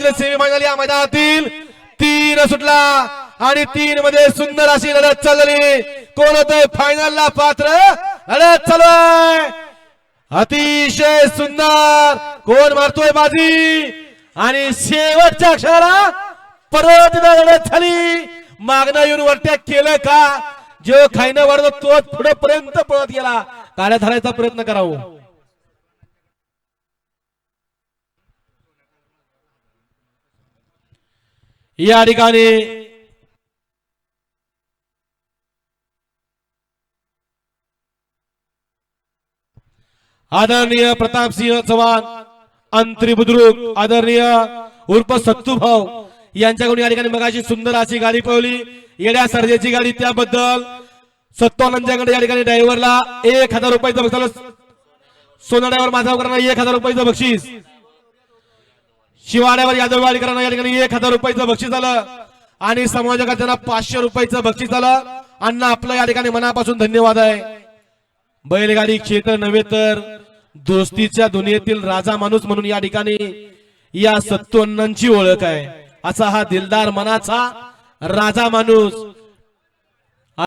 मधील सेमीफायनल या मैदानातील तीन सुटला आणि तीन मध्ये सुंदर अशी लढत चालली. कोण होत फायनलला पात्र लढत चालू आहे. अतिशय सुंदर. कोण मारतोय बाजी? आणि शेवटच्या क्षणाला परत लढत झाली. मागणं येऊन वरट्या केलं का? जो खायनं वाढतो तोच पुढे पर्यंत पळत गेला. काळ्या धरायचा प्रयत्न करावं. या ठिकाणी आदरणीय प्रतापसिंह चव्हाण अंतरी बुद्रुक आदरणीय उर्फ सत्तूभाऊ यांच्याकडून या ठिकाणी मगाशी सुंदर अशी गाडी पळवली. येड्या सर्जेची गाडी त्याबद्दल सत्तावन्नच्याकडे या ठिकाणी ड्रायव्हरला एक हजार रुपयाचं बक्षीस सोना ड्रायव्हर माझा एक हजार रुपयाचं बक्षीस. शिवाड्यावर यादव वाडीकरांना या ठिकाणी एक हजार रुपयाचं बक्षीस आलं आणि समाजकात त्यांना पाचशे रुपयाचं बक्षीस आलं अण्णा आपलं या ठिकाणी मनापासून धन्यवाद आहे. बैलगाडी क्षेत्र नव्हे तर दोस्तीच्या दुनियेतील राजा माणूस म्हणून या ठिकाणी या सत्तू अण्णांची ओळख आहे. असा हा दिलदार मनाचा राजा माणूस